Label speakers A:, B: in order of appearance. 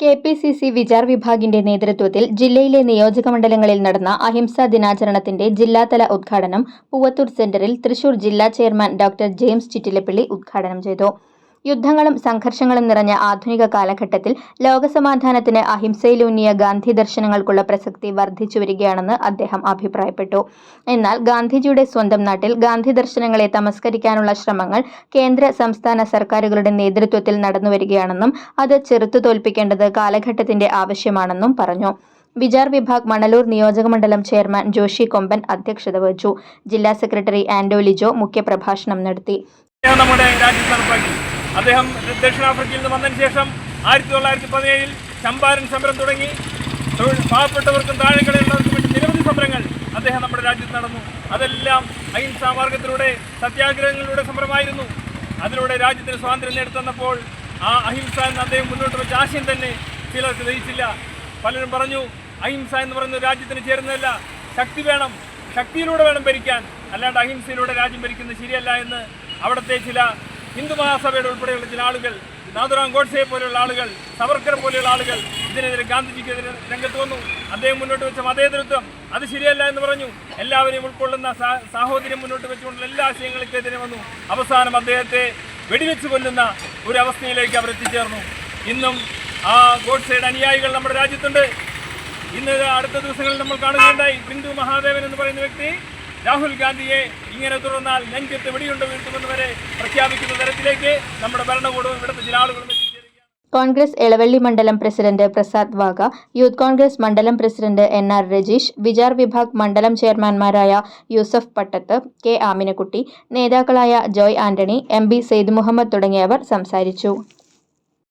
A: K P C C Vichar വിഭാഗിന്റെ നേതൃത്വത്തിൽ ജില്ലയിലെ നിയോജക മണ്ഡലങ്ങളിൽ നടന്ന അഹിംസാ ദിനാചരണത്തിന്റെ ജില്ലാതല ഉദ്ഘാടനം പൂവത്തൂർ സെന്ററിൽ തൃശൂർ ജില്ലാ ചെയർമാൻ ഡോക്ടർ ജെയിംസ് ചിറ്റിലപ്പള്ളി ഉദ്ഘാടനം ചെയ്തു. യുദ്ധങ്ങളും സംഘർഷങ്ങളും നിറഞ്ഞ ആധുനിക കാലഘട്ടത്തിൽ ലോകസമാധാനത്തിന് അഹിംസയിലൂന്നിയ ഗാന്ധി ദർശനങ്ങൾക്കുള്ള പ്രസക്തി വർദ്ധിച്ചു വരികയാണെന്ന് അദ്ദേഹം അഭിപ്രായപ്പെട്ടു. എന്നാൽ ഗാന്ധിജിയുടെ സ്വന്തം നാട്ടിൽ ഗാന്ധി ദർശനങ്ങളെ തമസ്കരിക്കാനുള്ള ശ്രമങ്ങൾ കേന്ദ്ര സംസ്ഥാന സർക്കാരുകളുടെ നേതൃത്വത്തിൽ നടന്നുവരികയാണെന്നും അത് ചെറുത്തു തോൽപ്പിക്കേണ്ടത് കാലഘട്ടത്തിന്റെ ആവശ്യമാണെന്നും പറഞ്ഞു. വിചാർ വിഭാഗ് മണലൂർ നിയോജകമണ്ഡലം ചെയർമാൻ ജോഷി കൊമ്പൻ അധ്യക്ഷത വഹിച്ചു. ജില്ലാ സെക്രട്ടറി ആൻഡോ ലിജോ മുഖ്യപ്രഭാഷണം നടത്തി.
B: അദ്ദേഹം ദക്ഷിണാഫ്രിക്കയിൽ നിന്ന് വന്നതിന് ശേഷം ആയിരത്തി തൊള്ളായിരത്തി പതിനേഴിൽ ചമ്പാരൻ സമരം തുടങ്ങി. തൊഴിൽ പാവപ്പെട്ടവർക്കും താഴെക്കടയുള്ളവർക്കും വേണ്ടി നിരവധി സമരങ്ങൾ അദ്ദേഹം നമ്മുടെ രാജ്യത്ത് നടന്നു. അതെല്ലാം അഹിംസാ മാർഗത്തിലൂടെ സത്യാഗ്രഹങ്ങളിലൂടെ സമരമായിരുന്നു. അതിലൂടെ രാജ്യത്തിന് സ്വാതന്ത്ര്യം നേടിത്തന്നപ്പോൾ ആ അഹിംസ എന്ന് അദ്ദേഹം മുന്നോട്ട് വെച്ച ആശയം തന്നെ ചിലർക്ക് ദഹിച്ചില്ല പലരും പറഞ്ഞു അഹിംസ എന്ന് പറയുന്ന രാജ്യത്തിന് ചേരുന്നതല്ല. ശക്തി വേണം. ശക്തിയിലൂടെ വേണം ഭരിക്കാൻ. അല്ലാണ്ട് അഹിംസയിലൂടെ രാജ്യം ഭരിക്കുന്നത് ശരിയല്ല എന്ന് അവിടുത്തെ ചില ഹിന്ദു മഹാസഭയുടെ ഉൾപ്പെടെയുള്ള ചില ആളുകൾ നാഥുറാം ഗോഡ്സെ പോലെയുള്ള ആളുകൾ സവർക്കർ പോലെയുള്ള ആളുകൾ ഇതിനെതിരെ ഗാന്ധിജിക്കെതിരെ രംഗത്ത് വന്നു. അദ്ദേഹം മുന്നോട്ട് വെച്ച മതേതൃത്വം അത് ശരിയല്ല എന്ന് പറഞ്ഞു. എല്ലാവരെയും ഉൾക്കൊള്ളുന്ന സാഹോദര്യം മുന്നോട്ട് വെച്ചുകൊണ്ടുള്ള എല്ലാ ആശയങ്ങൾക്കെതിരെ വന്നു. അവസാനം അദ്ദേഹത്തെ വെടിവെച്ച് കൊല്ലുന്ന ഒരു അവസ്ഥയിലേക്ക് അവർ എത്തിച്ചേർന്നു. ഇന്നും ആ ഗോഡ്സയുടെ അനുയായികൾ നമ്മുടെ രാജ്യത്തുണ്ട്. ഇന്ന് അടുത്ത ദിവസങ്ങളിൽ നമ്മൾ കാണുകയുണ്ടായി. ബിന്ദു മഹാദേവൻ എന്ന് പറയുന്ന വ്യക്തി രാഹുൽ ഗാന്ധിയെ ഇങ്ങനെ തുടർന്നാൽ നെഞ്ചത്ത് വെടിയുണ്ട് വീഴ്ത്തുമെന്ന് വരെ പ്രഖ്യാപിക്കുന്ന തരത്തിലേക്ക് നമ്മുടെ ഭരണകൂടവും ഇവിടുത്തെ ചില ആളുകളും
A: കോൺഗ്രസ് എളവള്ളി മണ്ഡലം പ്രസിഡന്റ് പ്രസാദ് വാഗ യൂത്ത് കോൺഗ്രസ് മണ്ഡലം president N R Rajeesh Vichar Vibhag മണ്ഡലം ചെയർമാൻമാരായ യൂസഫ് പട്ടത്ത് കെ ആമിനക്കുട്ടി നേതാക്കളായ ജോയ് ആന്റണി എം ബി സെയ്ദ് മുഹമ്മദ് തുടങ്ങിയവർ സംസാരിച്ചു.